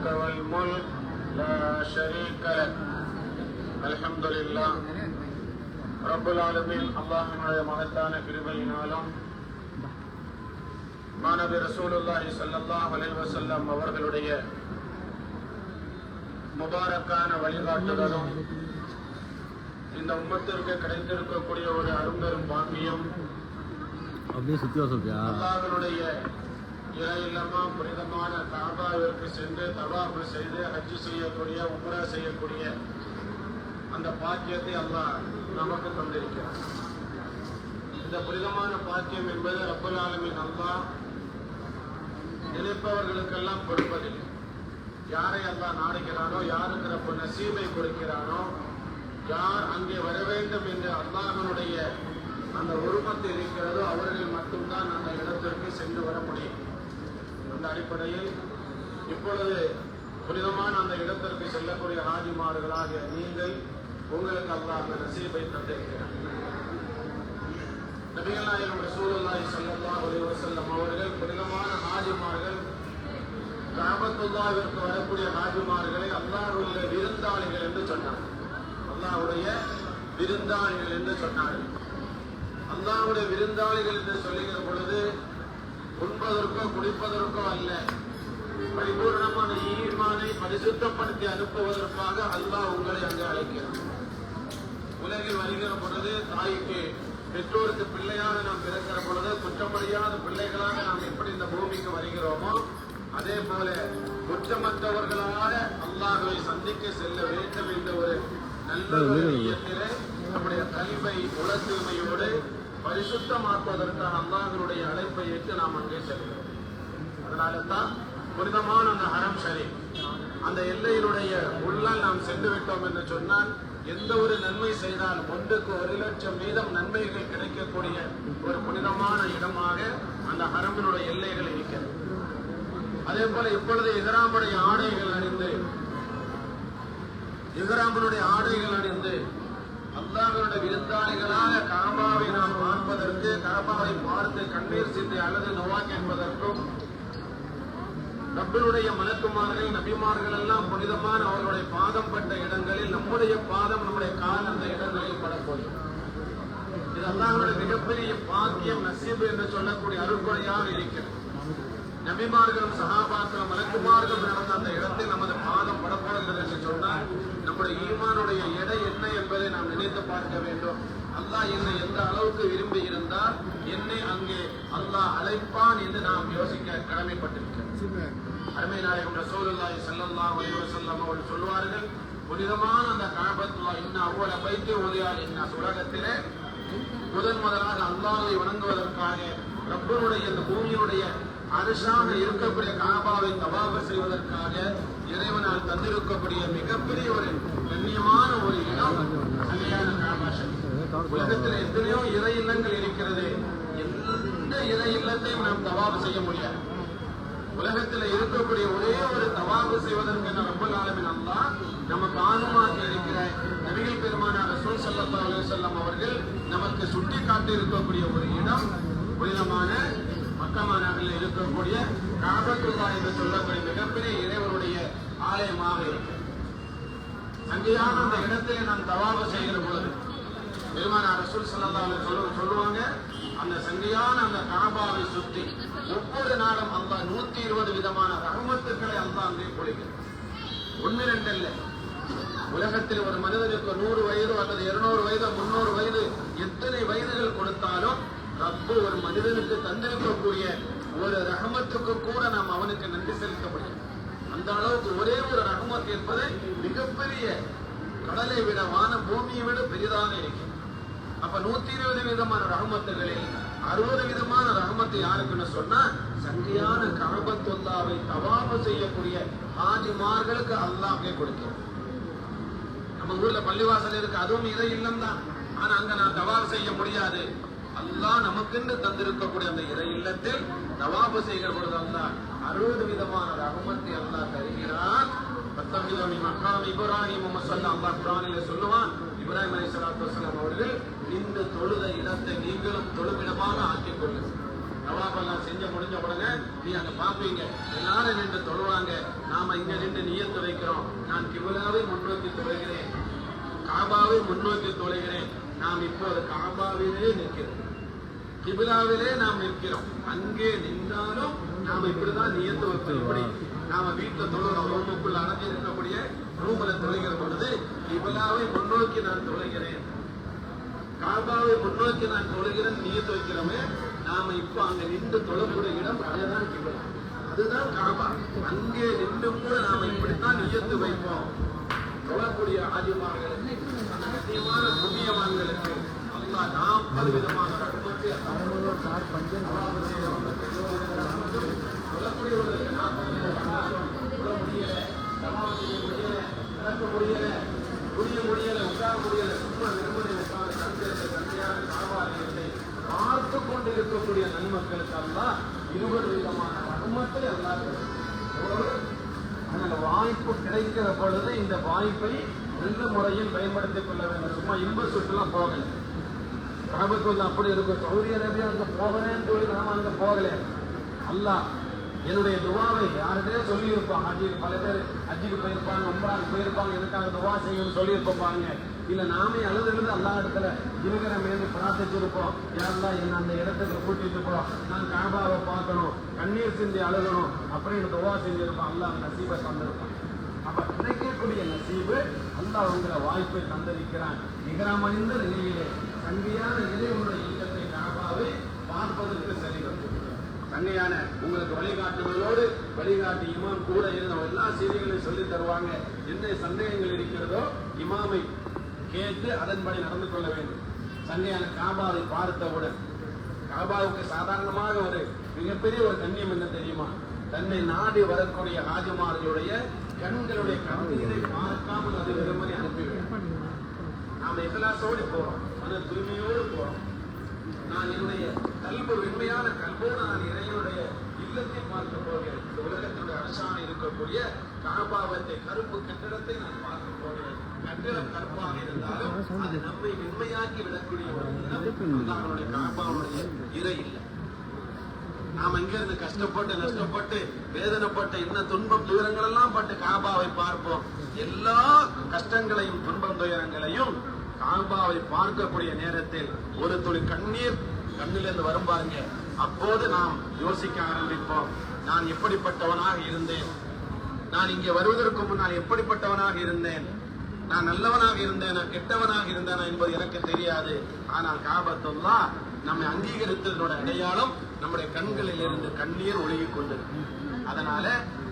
لك والملك لا شريك لك الحمد لله رب العالمين அல்லாஹினுடைய மகத்தான கிருபையினாலும் மாணவி ரசூலுல்லாஹி ஸல்லல்லாஹு அலைஹி வஸல்லம் அவர்களுடைய முபாரக்கான வழிகாட்டுதலும் இந்த உம்மத்திற்கு கிடைத்திருக்கக்கூடிய ஒரு அரும்பெரும் பாக்கியம் அப்படியே சுத்தி வர சொல்றியா அல்லாஹ்வினுடைய இல்லமா புனிதமான காபாவிற்கு சென்று தவாபு செய்து ஹஜ்ஜு செய்யக்கூடிய உம்ரா செய்யக்கூடிய அந்த பாக்கியத்தை அல்லாஹ் நமக்கு தந்திருக்கிறார் இந்த புனிதமான பாக்கியம் என்பது ரப்பல் ஆலமின் அல்லாஹ் நினைப்பவர்களுக்கெல்லாம் கொடுப்பதில்லை. யாரை அல்லாஹ் நாடுகிறானோ யாருக்கு ரப்ப நசீபை கொடுக்கிறானோ யார் அங்கே வர வேண்டும் என்று அல்லாஹனுடைய அந்த உருவத்து இருக்கிறதோ அவர்கள் மட்டும்தான் அந்த இடத்திற்கு சென்று வர முடியும். என்ற அடிப்படையில் இப்பொழுது புனிதமான அந்த இடத்திற்கு செல்லக்கூடிய ஹாஜிமார்களாகிய நீங்கள் உங்களுக்கு அல்லாஹ் அந்த நசீபை தந்திருக்கிறார். நபிகள் நாயகம் ரசூலுல்லாஹி ஸல்லல்லாஹு அலைஹி வஸல்லம் அவர்கள் புனிதமான ஹாஜிமார்கள் காபத்துல்லாவிற்கு வரக்கூடிய ஹாஜிமார்களை அல்லாஹ்வுடைய விருந்தாளிகள் என்று சொன்னார் அல்லாஹ்வுடைய விருந்தாளிகள் என்று சொன்னார்கள். அல்லாஹ்வுடைய விருந்தாளிகள் என்று சொல்லுகிற பொழுது உண்பதற்கோ குடிப்பதற்கோ அல்ல. பரிபூர்ணமான ஈமானை பரிசுத்தப்படுத்தி அனுப்புவதற்காக அல்லாஹ் உங்களை அங்கு அழைக்கிறார் உலகில் வருகிற பொழுது தாய்க்கு பெற்றோருக்கு பிள்ளையாக நாம் பிறக்கிற பொழுது குற்றமறியாத பிள்ளைகளாக நாம் எப்படி இந்த பூமிக்கு வருகிறோமோ அதே போல குற்றமற்றவர்களாக அல்லாஹ்வை சந்திக்க செல்ல வேண்டும் என்ற ஒரு நல்ல ஒரு நம்முடைய கல்வை உல பரிசுத்தமாக்குவதற்காக அல்லாஹருடைய அழைப்பை ஏற்று நாம் அங்கே செல்கிறோம். அதனால தான் புனிதமான அந்த ஹரம் சரி அந்த எல்லையினுடைய உள்ளால் நாம் சென்று விட்டோம் என்று சொன்னால் எந்த ஒரு நன்மை செய்தால் ஒன்றுக்கு ஒரு லட்சம் வீதம் நன்மைகள் கிடைக்கக்கூடிய ஒரு புனிதமான இடமாக அந்த ஹரம்பினுடைய எல்லைகள் இருக்கிறது. அதே போல இப்பொழுது இஹ்ராமுடைய ஆடைகள் அணிந்து இஹ்ராமனுடைய ஆடைகள் அணிந்து அல்லாவினுடைய விருந்தாளிகளாக காபாவை நாம் பார்ப்பதற்கு காபாவை பார்த்து கண்ணீர் சிந்தை அல்லது நோவாக் என்பதற்கும் ரப்பினுடைய மலக்குமார்கள் நபிமார்கள் எல்லாம் புனிதமான அவர்களுடைய பாதம் பட்ட இடங்களில் நம்முடைய பாதம் நம்முடைய கால் அந்த இடங்களில் படப்போகும் இது அல்லாஹ்வுடைய மிகப்பெரிய பாக்கியம் நசீபு என்று சொல்லக்கூடிய அருள்கொடையாக இருக்கிறது. நபிமார்களும் சகாபாக்களும் மலக்குமார்களும் நடந்த அந்த இடத்தில் நமது பாதம் படப்படுகிறது என்று சொன்னால் நம்முடைய ஈமானுடைய எடை என்பதை நாம் நினைத்து பார்க்க வேண்டும். அல்லாஹ் என்னை எந்த அளவுக்கு விரும்பி இருந்தால் என்னை அங்கே அல்லாஹ் அழைப்பான் என்று நாம் யோசிக்க கடமைப்பட்டிருக்கிறோம். அருமை நாயகம் ரசூலுல்லாஹி ஸல்லல்லாஹு அலைஹி செல்லம் அவர்கள் சொல்வார்கள் புனிதமான அந்த காபத்துல்லா இன்னும் அவ்வளவு பைத்து ஓதியால் என்ன உலகத்திலே முதன் முதலாக அல்லாவை வணங்குவதற்காக ரப்பருடைய இந்த பூமியினுடைய அரசாக இருக்கக்கூடிய காபாவை தவாப செய்வதற்காக இறைவனால் தந்திருக்கக்கூடிய மிகப்பெரிய ஒரு கண்ணியமான ஒரு இடம் உலகத்தில் எத்தனையோ இறை இல்லங்கள் இருக்கிறது. எந்த இறை இல்லத்தையும் நாம் தவாபு செய்ய முடியாது. உலகத்தில் இருக்கக்கூடிய ஒரே ஒரு தவாபு செய்வதற்கு ரொம்ப ஆலமின் நல்லா நமக்கு ஆர்வமாக்கி இருக்கிற நபிகள் பெருமான ரசூல் ஸல்லல்லாஹு அலைஹி வஸல்லம் அவர்கள் நமக்கு சுட்டி காட்டி இருக்கக்கூடிய ஒரு இடம் புனிதமான மக்கமானவில் இருக்கக்கூடிய காபத்துல்லா என்று சொல்லக்கூடிய மிகப்பெரிய இறைவனுடைய ஆலயமாக இருக்கு. அங்கேயான அந்த இடத்திலே நாம் தவாபு செய்கிற பொழுது பெருமான ரசூல் ஸல்லல்லாஹு சொல்ல சொல்லுவாங்க அந்த சங்கையான அந்த காபாவை சுத்தி ஒவ்வொரு நாளும் அந்த நூத்தி இருபது விதமான ரஹமத்துக்களை அந்த அங்கே பொழிகிறார் ஒன்னு ரெண்டு இல்லை. உலகத்தில் ஒரு மனிதனுக்கு நூறு வயது அல்லது இருநூறு வயது முன்னூறு வயது எத்தனை வயதுகள் கொடுத்தாலும் ரப்பு ஒரு மனிதனுக்கு தந்திருக்கக்கூடிய ஒரு ரஹமத்துக்கு கூட நாம் அவனுக்கு நன்றி செலுத்த முடியும் அந்த அளவுக்கு ஒரே ஒரு ரஹமத் என்பது மிகப்பெரிய கடலை விட வான பூமியை விட பெரிதாக இருக்கிறது. அப்ப நூத்தி இருபது விதமான ரஹமத்துகளில் அறுபது விதமான ரஹமத்து யாருக்குன்னு சொன்னா சங்கியான கரபத்துல்லாவை தவாபு செய்யக்கூடிய ஹாஜிமார்களுக்கு அல்லாஹே கொடுக்கிறார் நம்ம ஊர்ல பள்ளிவாசல் இருக்கு அதுவும் இறை இல்லம் தான் ஆனா அங்க நான் தவாப் செய்ய முடியாது. அல்லாஹ் நமக்குன்னு தந்திருக்கக்கூடிய அந்த இறை இல்லத்தில் தவாபு செய்கிற பொழுது அல்லாஹ் அறுபது விதமான ரஹமத்தை அல்லாஹ் தருகிறார் பத்தாம் மக்காம் இப்ராஹிம் முசல்லா அல்லாஹ் குரானில சொல்லுவான் இப்ராஹிம் அலி சலாத்து வசலாம் அவர்கள் இந்த தொழுத இடத்தை நீங்களும் தொழுமிடமாக ஆக்கிக் கொள்ளுங்கள். நவாபெல்லாம் செஞ்ச முடிஞ்ச உடனே நீ அங்க பாப்பீங்க எல்லாரும் நின்று தொழுவாங்க. நாம இங்க நின்று நீய வைக்கிறோம். நான் கிபிலாவை முன்னோக்கி தொழுகிறேன். காபாவை முன்னோக்கி தொழுகிறேன். நாம் இப்போது காபாவிலே நிற்கிறோம். கிபிலாவிலே நாம் நிற்கிறோம். அங்கே நின்றாலும் நாம இப்படிதான் நியத்து வைப்போம். இப்படி நாம வீட்டுல தொழுகிறோம். ரூமுக்குள்ள அடைஞ்சு இருக்கக்கூடிய ரூம்ல தொழுகிற பொழுது கிபிலாவை முன்னோக்கி நான் தொழுகிறேன். காபாவை முன்னோக்கி நான் தொழுகிறேன் நீ வைக்கிறோமே நாம இப்ப அங்க நின்று தொழக்கூடிய இடம் அதுதான் கிபிலா அதுதான் காபா அங்கே நின்று கூட நாம இப்படித்தான் நியத்து வைப்போம். தொழக்கூடிய ஆதிமார்களுக்கு அந்த கண்ணியமான அல்லா நாம் பலவிதமான விதமான ரஹ்மத்தை தொழக்கூடியவர்களுக்கு நாற்பது விதமான தொழ முடியல தவாப் செய்ய முடியல நடக்க முடியல புரிய முடியல உட்கார முடியல சும்மா வெறுமனை உட்கார்ந்து கண்களுக்கு கண்ணியான காவாலயத்தை பார்த்து கொண்டு இருக்கக்கூடிய நன்மக்களுக்கு எல்லாம் இருபது விதமான ரஹ்மத்தை அல்லாஹ் தருகிறார். அதனால வாய்ப்பு கிடைக்கிற பொழுது இந்த வாய்ப்பை நல்ல முறையில் பயன்படுத்திக் கொள்ள வேண்டும்? சும்மா இன்ப சுற்றுலா போகல. காபத்துள்ள அப்படி இருக்கும். சவுதி அரேபியா அங்க போகிறேன்னு சொல்லி நாம அங்க போகல. அல்லாஹ் என்னுடைய துவாவை யார்கிட்டயே சொல்லியிருப்பான். ஹஜ்ஜிக்கு பல பேர் ஹஜ்ஜிக்கு போயிருப்பாங்க உம்ராக்கு போயிருப்பாங்க எனக்காக துவா செய்யணும்னு சொல்லியிருப்பாங்க இல்லை இல்ல நாமே அழுது எழுது எல்லா இடத்துல இருக்கிற மேலே பிரார்த்திச்சிருப்போம். யாரெல்லாம் என்ன அந்த இடத்துக்கு கூட்டிட்டு போ. நான் காபாவை பார்க்கணும் கண்ணீர் சிந்தி அழுகணும் அப்படின்னு துவா செஞ்சிருப்பான். அல்லாஹ் நசீபை தந்திருப்பான். அப்ப கிடைக்கக்கூடிய நசீபு அல்லாஹ் உங்களை வாய்ப்பை தந்திருக்கிறான் நிகரமணிந்த நிலையிலே தங்கையான இறைவனுடைய இயக்கத்தை காபாவை பார்ப்பதற்கு சரி வந்து தங்கையான உங்களுக்கு வழிகாட்டுவதோடு வழிகாட்டி இமாம் கூட இருந்த எல்லா செய்திகளையும் சொல்லி தருவாங்க. என்ன சந்தேகங்கள் இருக்கிறதோ இமாமை கேட்டு அதன்படி நடந்து கொள்ள வேண்டும். சங்கையான காபாவை பார்த்தவுடன் காபாவுக்கு சாதாரணமாக ஒரு மிகப்பெரிய ஒரு கண்ணியம் என்ன தெரியுமா? தன்னை நாடி வரக்கூடிய ராஜமார்களுடைய கண்களுடைய கண்ணீரை பார்க்காமல் அது வெறுமனே அனுப்பிவிடும். நாம இகலாசோடு போறோம். மன தூய்மையோடு போறோம். நான் என்னுடைய கல்பு வெண்மையான கல்போடு நான் இறைவனுடைய இல்லத்தை பார்க்க போகிறேன். இந்த உலகத்தினுடைய அரசாணை இருக்கக்கூடிய காபாவத்தை கருப்பு கட்டிடத்தை நான் பார்க்க போகிறேன். கட்டிடம் கருப்பாக இருந்தாலும் அது நம்மை வெண்மையாக்கி விடக்கூடிய ஒரு இடம் அல்லாஹ்வுடைய காபாவுடைய இறை இல்லை நாம் இங்கிருந்து கஷ்டப்பட்டு நஷ்டப்பட்டு வேதனைப்பட்டு என்ன துன்பம் துயரங்கள் எல்லாம் பட்டு காபாவை பார்ப்போம். எல்லா கஷ்டங்களையும் துன்பம் துயரங்களையும் காபாவை பார்க்கக்கூடிய நேரத்தில் ஒரு துளி கண்ணீர் கண்ணிலிருந்து வரும் பாருங்க. அப்போது நாம் யோசிக்க ஆரம்பிப்போம். நான் எப்படிப்பட்டவனாக இருந்தேன்? நான் இங்கே வருவதற்கு முன்னால் எப்படிப்பட்டவனாக இருந்தேன்? நான் நல்லவனாக இருந்தேனா கெட்டவனாக இருந்தேனா என்பது எனக்கு தெரியாது. ஆனால் காபத்துல்லா நம்மை அங்கீகரித்ததனோட அடையாளம் நம்முடைய கண்களில் இருந்து கண்ணீர் ஒழுகி கொண்டிருக்கு அதனால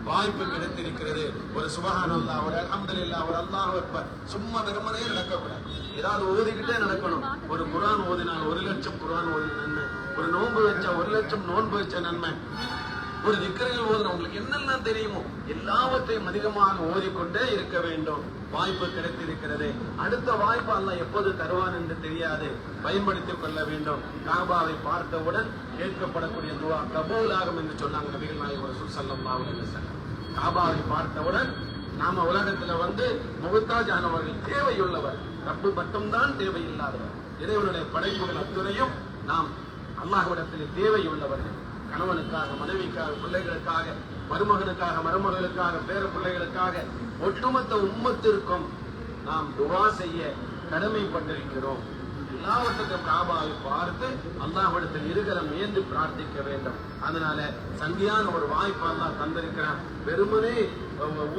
வாய்ப்பு கிடைத்திருக்கிறது. ஒரு சுபஹான் அல்லா ஒரு இல்லா ஒரு அல்லாஹ் அக்பர். சும்மா வெறுமனே நடக்கக்கூடாது. ஏதாவது ஓதிக்கிட்டே நடக்கணும். ஒரு குரான் ஓதினால் ஒரு லட்சம் குரான் ஓதின நன்மை. ஒரு நோன்பு வச்சா ஒரு லட்சம் நோன்பு வச்ச நன்மை. ஒரு திக்கரையில் ஓதுன உங்களுக்கு என்னெல்லாம் தெரியுமோ எல்லாவற்றையும் அதிகமாக ஓதிக்கொண்டே இருக்க வேண்டும். வாய்ப்பு கிடைத்திருக்கிறது. அடுத்த வாய்ப்பு அல்ல எப்போது தருவான் என்று தெரியாது. பயன்படுத்திக் கொள்ள வேண்டும். காபாவை பார்த்தவுடன் கேட்கப்படக்கூடிய துவா கபூல் ஆகும் என்று சொன்னாங்க நபிகள் நாயகம் ரசூல் ஸல்லல்லாஹு அலைஹி காபாவை பார்த்தவுடன் நாம உலகத்துல வந்து முகத்தாஜ் ஆனவர்கள் தேவையுள்ளவர். ரப்பு மட்டும்தான் தேவையில்லாதவர். இறைவனுடைய படைப்புகள் அத்துறையும் நாம் அல்லாஹ்விடத்தில் தேவையுள்ளவர்கள். கணவனுக்காக மனைவிக்காக பிள்ளைகளுக்காக மருமகனுக்காக மருமகளுக்காக பேர பிள்ளைகளுக்காக ஒட்டுமொத்த உம்மத்திற்கும் நாம் துவா செய்ய கடமைப்பட்டிருக்கிறோம். எல்லாவற்றையும் காபாவை பார்த்து அல்லாஹிடத்தில் இருக்கிற முயன்று பிரார்த்திக்க வேண்டும். அதனால சங்கியான ஒரு வாய்ப்பு தான் தந்திருக்கிறான். வெறுமனே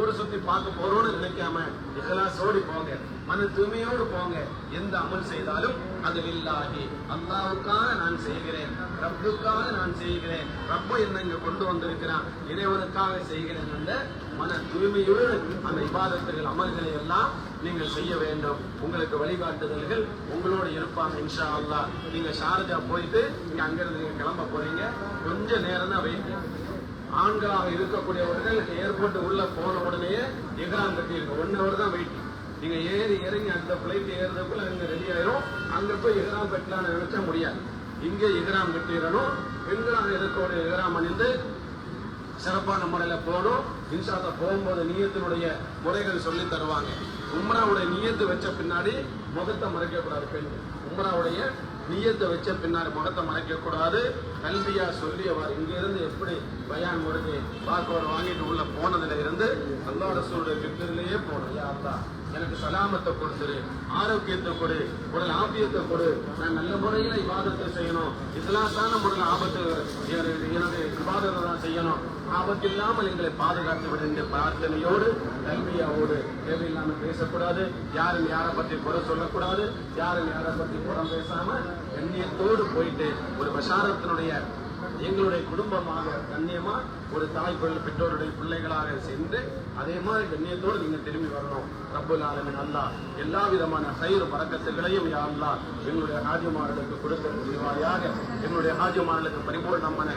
ஊரை சுத்தி பார்க்க போறோம்னு நினைக்காம இஹ்லாஸோடு போங்க. மன தூய்மையோடு போங்க. எந்த அமல் செய்தாலும் அது இல்லாகி அல்லாவுக்காக நான் செய்கிறேன். ரப்புக்காக நான் செய்கிறேன். ரப்ப என்ன இங்க கொண்டு வந்திருக்கிறான். இறைவனுக்காக செய்கிறேன் என்ற மன தூய்மையோடு அந்த விவாதத்துகள் அமல்களை எல்லாம் நீங்கள் செய்ய வேண்டும். உங்களுக்கு வழிகாட்டுதல்கள் உங்களோட இருப்பாங்க இன்ஷா அல்லாஹ் நீங்க ஷார்ஜா போயிட்டு நீங்க அங்கிருந்து நீங்க கிளம்ப போறீங்க. கொஞ்ச நேரம் தான் வெயிட் ஆண்களாக இருக்கக்கூடியவர்கள் ஏர்போர்ட் உள்ள போன உடனே எகராம் கட்டியிருக்க. ஒன் ஹவர் தான் வெயிட் நீங்க ஏறி இறங்கி அந்த பிளைட் ஏறுறதுக்குள்ள அங்க ரெடி ஆயிரும். அங்க போய் எகராம் கட்டலாம்னு நினைச்சா முடியாது. இங்கே எகராம் கட்டிடணும். பெண்களாக இருக்கக்கூடிய எகராம் அணிந்து சிறப்பான முறையில போகணும். இன்ஷால்லா போகும்போது நீயத்தினுடைய முறைகள் சொல்லி தருவாங்க. உம்ராவுடைய நியத்து வச்ச பின்னாடி முகத்தை மறைக்கக்கூடாது பெண். பெண்கள் உம்ராவுடைய நீயத்தை வச்ச பின்னாடி முகத்தை மறைக்கக்கூடாது. கல்வியா சொல்லி அவர் இங்கிருந்து எப்படி பயான் முடிஞ்சு பாக்கவர் வாங்கிட்டு உள்ள போனதுல இருந்து அல்லா ரசூலுடைய பித்தரிலேயே போகணும். யா எனக்கு சலாமத்தை கொடுத்துரு ஆரோக்கியத்தை கொடு. உடல் ஆபியத்தை கொடு. நான் நல்ல முறையில விவாதத்தை செய்யணும். இஸ்லாத்தான முறையில் ஆபத்து எனது விவாதத்தை தான் செய்யணும். ஆபத்து இல்லாமல் எங்களை பாதுகாத்து விட என்ற பிரார்த்தனையோடு கல்வியாவோடு தேவையில்லாமல் பேசக்கூடாது. யாரும் யாரை பற்றி குறை சொல்லக்கூடாது. யாரும் யாரை பற்றி புறம் பேசாம கண்ணியத்தோடு போயிட்டு ஒரு பஷாரத்தினுடைய எங்களுடைய குடும்பமாக கண்ணியமா ஒரு தாய் பெற்றோருடைய பிள்ளைகளாக சென்று அதே மாதிரி கண்ணியத்தோடு நீங்க திரும்பி வரணும். ரப்புல் ஆலமின் அல்லா எல்லா விதமான சயிறு பறக்கத்துகளையும் யா எங்களுடைய ஹாஜிமார்களுக்கு கொடுக்க முடிவாயாக எங்களுடைய ஹாஜிமார்களுக்கு பரிபூர்ணமான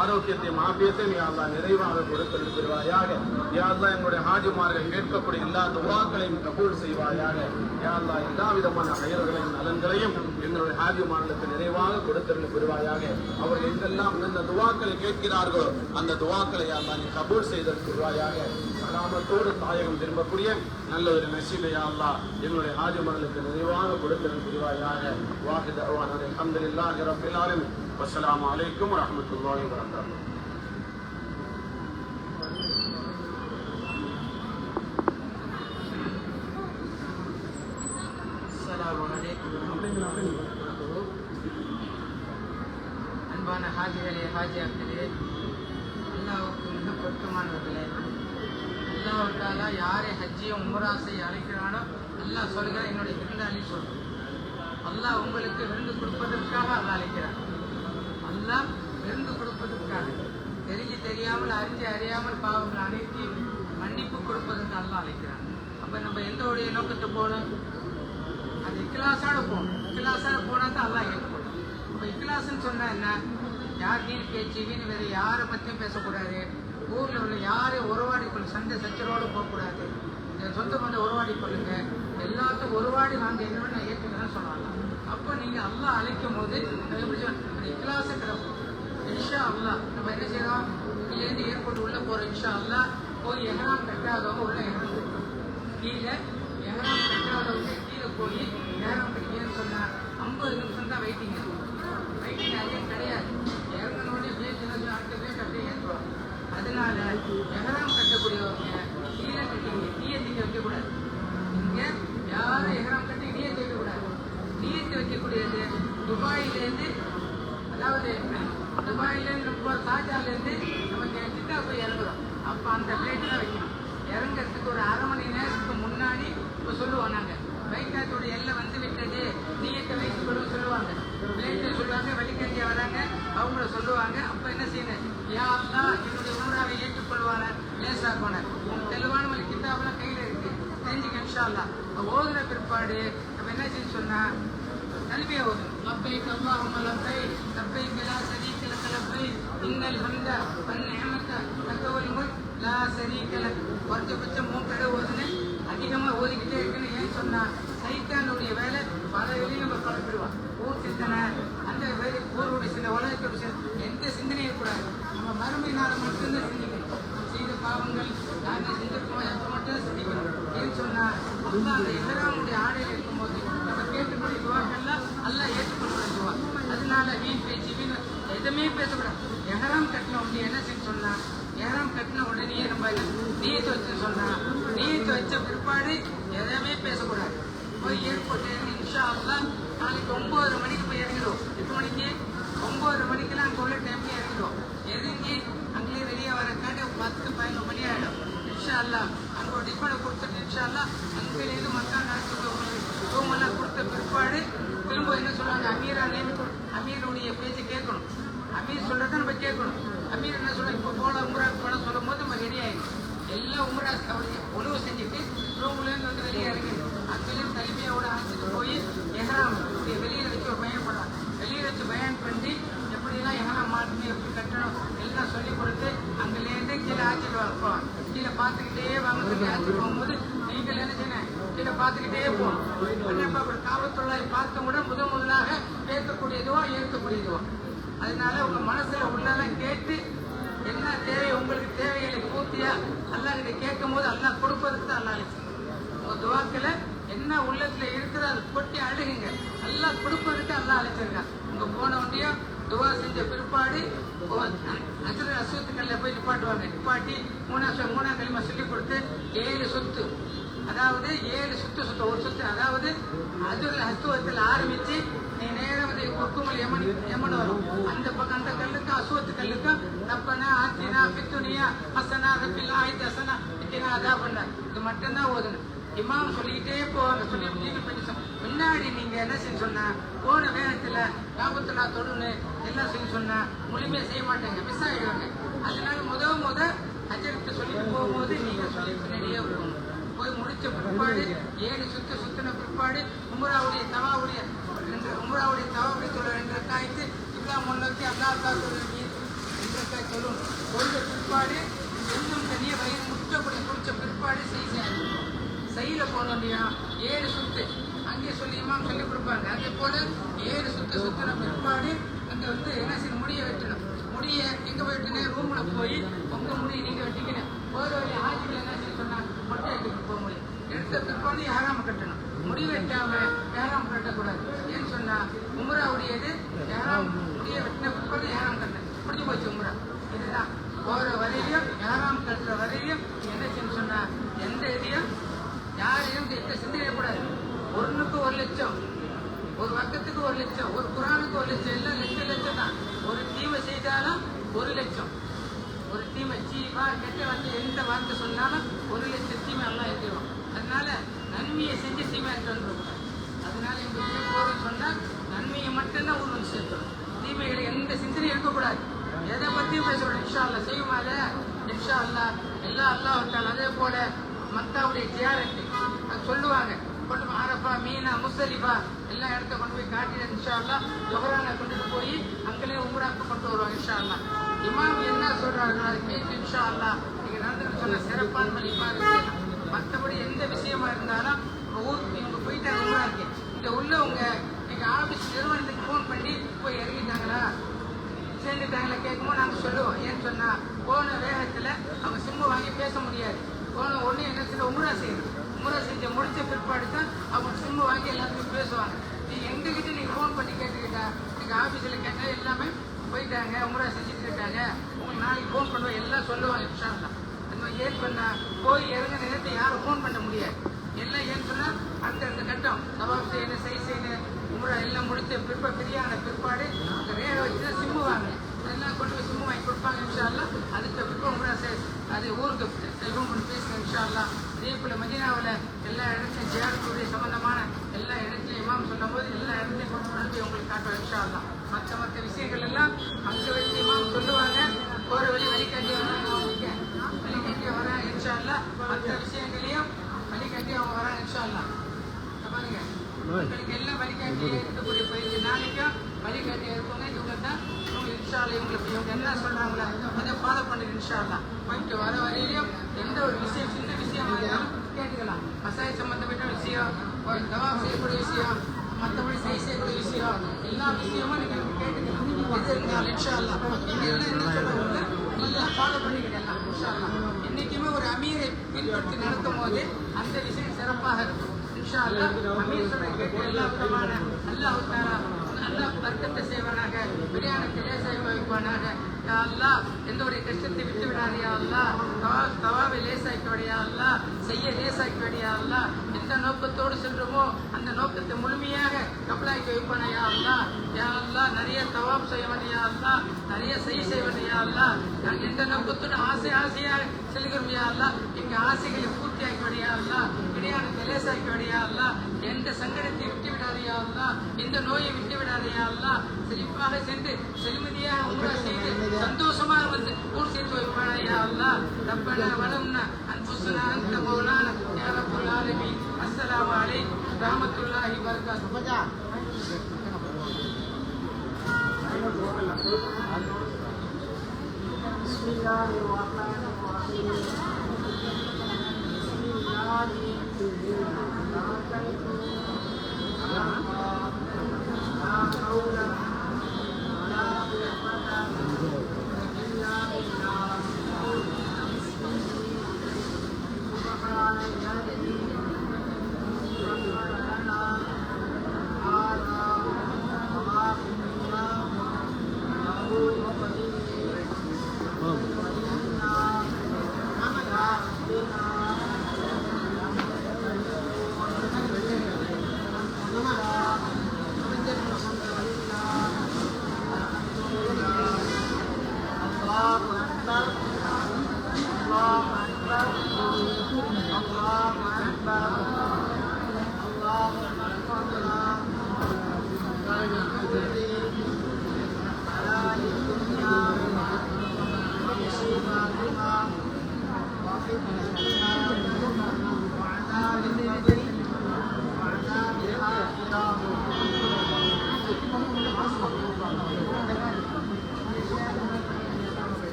ஆரோக்கியத்தையும் ஆபியத்தையும் யா நிறைவாக கொடுக்க தருவாயாக. யா எங்களுடைய ஹாஜிமார்கள் கேட்கக்கூடிய எல்லா துவாக்களையும் கபூல் செய்வாயாக. யா எல்லா விதமான செயல்களையும் நலன்களையும் எங்களுடைய ஹாஜி மாநிலத்தை நிறைவாக கொடுத்தருள் குருவாயாக அவர்கள் எங்கெல்லாம் இந்த துவாக்களை கேட்கிறார்களோ அந்த துவாக்களை யா அல்லாஹ் நீ கபூல் செய்தல் பெறுவாயாக தாயகம் திரும்பக்கூடிய நல்ல ஒரு நசீபையா அல்லா எங்களுடைய ஹாஜி மாநிலத்தை நிறைவாக கொடுத்தருள் குருவாயாக வாஹித் அவான் அல்ஹம்துலில்லாஹி ரப்பில் ஆலமீன். வஸ்ஸலாமு அலைக்கும் வரஹ்மத்துல்லாஹி வரகாத்துஹு ஹாஜியாக்களே அல்லாவுக்கு மிக பொருத்தமானவர்களே அல்லாவுக்கால யாரை ஹஜ்ஜியும் உம்ரா செய்ய அழைக்கிறானோ அல்லா சொல்கிற என்னுடைய விருந்தாளி சொல்றேன் அல்லாஹ் உங்களுக்கு விருந்து கொடுப்பதற்காக அல்லா அழைக்கிறான். அல்லாஹ் விருந்து கொடுப்பதற்காக. தெரிஞ்சு தெரியாமல் அறிஞ்சு அறியாமல் பாவங்கள் அனைத்தையும் மன்னிப்பு கொடுப்பதற்கு அல்லாஹ் அழைக்கிறான். அப்போ நம்ம எந்த உடைய நோக்கத்தை போகணும்? அது இக்கிலாஸோட போகணும். இக்கிலாஸோட போனா தான் அல்லாஹ் ஏற்றுக்கணும் இப்போ இக்கிலாஸ்ன்னு சொன்னால் என்ன? யார் வீண் பேச்சு வீண் வேறு யாரை பற்றியும் பேசக்கூடாது. ஊரில் உள்ள யாரையும் உறவாடி கொள்ளு சண்டை சச்சரோடு போகக்கூடாது. என் சொந்த பந்த உறவாடி கொள்ளுங்க. எல்லாத்தையும் உறவாடி நாங்கள் என்ன நான் ஏற்றுக்கிறேன்னு சொன்னாங்க. அப்போ நீங்கள் அல்லாஹ் அழைக்கும் போது நம்ம எப்படி கிடப்போம் இன்ஷா அல்லா நம்ம என்ன செய்யறோம்? இங்கேருந்து ஏர்போர்ட் உள்ளே போகிற இன்ஷா அல்லா போய் எகராம் கட்டாதவங்க உள்ள இறந்து கீழே எகராம் கட்டாதவங்க கீழே போய் நேரம் கிடைக்குன்னு சொன்னா ஐம்பது நிமிஷம் தான் வெயிட்டிங் வெயிட்டிங் அதிகம் கிடையாது இறங்கினோடனே பேச்சு அடுத்த பேச்சு அப்படியே ஏற்றுவாங்க அதனால எகராம் கட்டக்கூடியவங்க கீழே கட்டிங்க நீயத்துக்கு வைக்கக்கூடாது இங்க யாரும் எகராம் கட்டி நீயத்து வைக்கக்கூடாது நீயத்து வைக்கக்கூடியது துபாயிலேருந்து அதாவது ஒரு பாஜாலேருந்து நமக்கு கிட்டா போய் இறங்குறோம். அப்போ அந்த பிளேட்டில் வைக்கணும். இறங்குறதுக்கு ஒரு அரை மணி நேரத்துக்கு முன்னாடி இப்போ சொல்லுவோம் நாங்கள் வைக்காத்தோடைய எல்லை வந்து விட்டது. நீயத்தை வைக்கப்படும் சொல்லுவாங்க. பிளேட்டில் சொல்லுவாங்க வழிக்கஞ்சி வராங்க அவங்கள சொல்லுவாங்க. அப்போ என்ன செய்யணும்? யா அல்லா என்னுடைய ஊராவை ஏற்றுக்கொள்வார லேசா போன உன் தெளிவான மொழி கிட்டாபெல்லாம் கையில் இருக்கு. தெரிஞ்சுக்க இன்ஷா அல்லா ஓதுன பிற்பாடு நம்ம என்ன செய்ய சொன்னால் தனிமையாக ஓதும் லப்பை கல்லாஹம் லப்பை லப்பை கிலா சரி கிழக்கு லப்பை إن الحمد والنعمة لك والملك لا شريك لك குறைஞ்சபட்சம் மூணு தடவை ஓதுன்னு அதிகமாக ஓதிக்கிட்டே இருக்குன்னு ஏன் சொன்னா சைத்தானுடைய வேலை பல வெளியும் நம்ம கலப்பிடுவான் ஊர் சிந்தனை அந்த வேலை ஊருடைய சின்ன உலகத்தோட சிந்தனை எந்த சிந்தனையும் கூடாது நம்ம மறுமை நாள் மட்டும்தான் சிந்திக்கணும் நம்ம செய்த பாவங்கள் நாங்கள் செஞ்சிருக்கோம் எப்போ மட்டும் சிந்திக்கணும் ஏன்னு சொன்னா அல்லா அந்த எதிராமுடைய ஆடையில் உங்க என்ன உள்ளத்துல இருக்கிற அதை கொட்டி அழுகுங்க. எல்லாம் கொடுப்பதுக்கு எல்லாம் அழைச்சிருக்கான். உங்க போன உடனே துவா செஞ்ச பிற்பாடு அசுர அசுத்துக்கல்ல போய் நிப்பாட்டுவாங்க. நிப்பாட்டி மூணாம் மூணாம் களிமா சொல்லி கொடுத்து ஏழு சொத்து. அதாவது ஏழு சுத்து சுத்த ஒரு சுத்து. அதாவது அதுல அசுவத்தில் ஆரம்பிச்சு நீ நேரம் வந்து கொக்குமல் எமன் எமன் வரும். அந்த பக்கம் அந்த கல்லுக்கும் அசுவத்து கல்லுக்கும் தப்பனா ஆத்தினா பித்துனியா ஹசனா ரபில் ஆயித் அசனா இத்தினா அதா பண்ண இது மட்டும்தான் ஓதணும் இமாம் சொல்லிக்கிட்டே போவாங்க சொல்லி நீங்க பண்ணி முன்னாடி நீங்க என்ன செய்ய சொன்ன போன வேகத்துல நான் தொடுன்னு எல்லாம் செய்ய சொன்ன முழுமையா செய்ய மாட்டேங்க மிஸ் ஆயிடுவாங்க. அதனால முத முத அஜருக்கு சொல்லிட்டு போகும்போது நீங்க சொல்லி பின்னாடியே போகணும் போய் முடிச்ச பிற்பாடு ஏழு சுத்த சுத்தின பிற்பாடு உம்ராவுடைய தவாவுடைய ரெண்டு உம்ராவுடைய தவாவுடைய சொல்ல ரெண்டு ரக்காய்த்து இவ்வளோ முன்னோக்கி அல்லா அல்லா சொல்ல ரெண்டு ரக்காய் சொல்லும் ஒரு பிற்பாடு இன்னும் தனியாக வயிறு முடிச்ச குடிச்ச பிற்பாடு செய்யணும். கையில் சையில இல்லையா ஏழு சுத்து. அங்கே சொல்லி இமாம் சொல்லி கொடுப்பாங்க. அதே போல ஏழு சுத்து சுத்தின பிற்பாடு அங்கே வந்து என்ன செய்யணும்? முடிய வெட்டணும். முடிய எங்க போய் வெட்டினேன் ரூம்ல போய் உங்க முடிய நீங்க வெட்டிக்கணும். போற வழி ஆஜிகள் என்ன செய்ய சொன்னாங்க? மொட்டை எடுத்துட்டு போக முடியும் எடுத்த பிற்பாடு யாராம கட்டணும். முடி வெட்டாம யாராம கட்டக்கூடாது. ஏன்னு சொன்னா உம்ராவுடையது யாராம் முடிய வெட்டின பிற்பாடு யாராம் கட்டணும் முடிஞ்சு போச்சு உம்ரா இதுதான் போற வரையிலும் யாராம் கட்டுற வரையிலும் என்ன செய்யணும் சொன்னா எந்த இதையும் யாரையும் எந்த சிந்தனை கூடாது ஒண்ணுக்கு ஒரு லட்சம் ஒரு வக்கத்துக்கு ஒரு லட்சம் ஒரு குரானுக்கு ஒரு லட்சம் எல்லாம் லட்சம் லட்சம் தான் ஒரு தீமை செய்தாலும் ஒரு லட்சம் ஒரு தீமை சீவா கெட்ட வார்த்தை எந்த வார்த்தை சொன்னாலும் ஒரு லட்சம் தீமை எல்லாம் எழுதிடும் அதனால நன்மையை செஞ்சு தீமை எடுத்து வந்துடும் அதனால எங்க போறோம் சொன்னா நன்மையை மட்டும்தான் ஒரு வந்து சேர்க்கணும் தீமைகளை எந்த சிந்தனையும் இருக்கக்கூடாது எதை பத்தியும் பேசக்கூடாது இன்ஷா அல்லா செய்யுமா அதை இன்ஷா அல்லா எல்லா அல்லாஹ் விட்டால் அதே போல மக்காவுடைய ஜியாரத்து அது சொல்லுவாங்க கொண்டு போய் அரப்பா மீனா முஸ்தலிஃபா எல்லா இடத்த கொண்டு போய் காட்டி இன்ஷா அல்லா ஜொஹரானை கொண்டுட்டு போய் அங்கேயே உம்ராக்கு கொண்டு வருவாங்க இன்ஷா அல்லா இமாம் என்ன சொல்றாங்களோ அதை கேட்டு இன்ஷா அல்லா நீங்க நடந்து சொன்ன சிறப்பான இமாம் மற்றபடி எந்த விஷயமா இருந்தாலும் ஊர் இவங்க இவங்க போயிட்டாங்க இருக்கு இங்க உள்ளவங்க எங்க ஆபீஸ் நிறுவனத்துக்கு ஃபோன் பண்ணி போய் இறங்கிட்டாங்களா? சேர்ந்துட்டாங்களா? கேட்கும்போது நாங்கள் சொல்லுவோம். ஏன்னு சொன்னா போன வேகத்துல அவங்க சிம்மு வாங்கி பேச முடியாது. போன ஒண்ணு என்ன செய்ய உம்ரா செய்யணும். உம்ரா செஞ்ச முடிச்ச பிற்பாடு தான் அவங்க சிம்மு வாங்கி எல்லாத்துக்கும் பேசுவாங்க. நீ எங்ககிட்ட நீங்க ஃபோன் பண்ணி கேட்டுக்கிட்டா நீங்க ஆபீஸ்ல கேட்டா எல்லாமே போயிட்டாங்க உமரா செஞ்சுட்டு இருக்காங்க. உங்களுக்கு நாளைக்கு ஃபோன் பண்ணுவோம் எல்லாம் சொல்லுவாங்க. இன்ஷால்லா அந்த மாதிரி ஏன் பண்ணா? போய் இறங்க நேரத்தை யாரும் ஃபோன் பண்ண முடியாது. எல்லாம் ஏன் சொன்னால் அந்த அந்த கட்டம். தபாப் செய்யணும் சை செய்யணும் உமரா எல்லாம் முடிச்ச பிற்ப பிரியான பிற்பாடு அந்த ரேக வச்சு தான் சிம்மு வாங்க அதெல்லாம் கொண்டு போய் சிம்மு வாங்கி கொடுப்பாங்க இன்ஷால்லா அதுக்கு பிற்ப உம்ரா செய் அது ஊருக்கு செல்வம் பண்ணி பேசுங்க இன்ஷால்லா அதே போல மதீனாவில் எல்லா இடத்தையும் ஜியாரத்துடைய சம்பந்தமான எல்லா இடத்தையும் இமாம் சொல்லும் போது எல்லா இடத்தையும் கொண்டு வந்து உங்களுக்கு காட்டுவோம் இன்ஷால்லா மற்ற மற்ற விஷயங்கள் எல்லாம் அங்க வச்சு இமாம் சொல்லுவாங்க போற வழி வழிகாட்டி வராங்க அவங்களுக்கு வழிகாட்டி வராங்க இன்ஷால்லா மற்ற விஷயங்களையும் வழிகாட்டி அவங்க வராங்க இன்ஷால்லா இங்க பாருங்க உங்களுக்கு எல்லாம் வழிகாட்டி இருக்கக்கூடிய பயிற்சி நாளைக்கும் வழிகாட்டி இருப்பாங்க இவங்க தான் இவங்க இன்ஷால்லா இவங்களுக்கு இவங்க என்ன சொல்றாங்களோ அதை ஃபாலோ பண்ணுங்க இன்ஷால்லா போயிட்டு வர வரையிலையும் எந்த ஒரு விஷயம் சின்ன விஷயமா இருந்தாலும் கேட்டுக்கலாம் மசாய் சம்பந்தப்பட்ட விஷயம் ஒரு விஷயம் மற்றபடி சரி செய்யக்கூடிய விஷயம் எல்லா விஷயமும் நீங்கள் கேட்டுக்கலாம் இது இருந்தாலும் இன்ஷால்லா நீங்க எல்லாம் என்ன சொல்றாங்களோ நல்லா ஃபாலோ பண்ணிக்கிடலாம் இன்ஷால்லா என்னைக்குமே ஒரு அமீரை பின்பற்றி நடத்தும் போது அந்த விஷயம் சிறப்பாக இருக்கும் இன்ஷா அல்லா அமீர் சொல்ற கேட்டு எல்லா விதமான அல்லாஹ் தாலா நல்லா வர்க்கத்தை செய்வானாக பிரியாணத்தை லேசாக வைப்பானாக யா எந்த ஒரு கஷ்டத்தை விட்டு விடாதியா அல்லா தவா தவாவை லேசாக்கி விடையா அல்லாஹ் செய்ய லேசாக்கி விடையா அல்லாஹ் எந்த நோக்கத்தோடு சென்றோமோ அந்த நோக்கத்தை முழுமையாக கப்பலாக்கி வைப்பான யா யாரெல்லாம் நிறைய தவாப் செய்வனையா நிறைய செய் செய்வன் யா அல்லா எந்த நோக்கத்தோட ஆசை ஆசையாக செல்கிறோம் யா எங்கள் ஆசைகளை பூர்த்தியாக்கி விடையா அல்லா கிடையாது லேசாக்கி விடையா எந்த சங்கடத்தை விட்டு விடாதையா அல்லா எந்த நோயை விட்டு விடாதையா அல்லா செழிப்பாக சென்று செழுமதியாக உங்களா செய்து சந்தோஷமாக வந்து ஊர் சேர்த்து வைப்பானா யா அல்லா ரப்பனா அன்புசுனா அன்புசனா அந்த மௌலானா யா அஸ்லாம் அலை ரஹமத்துல்லாஹி வரகாத்து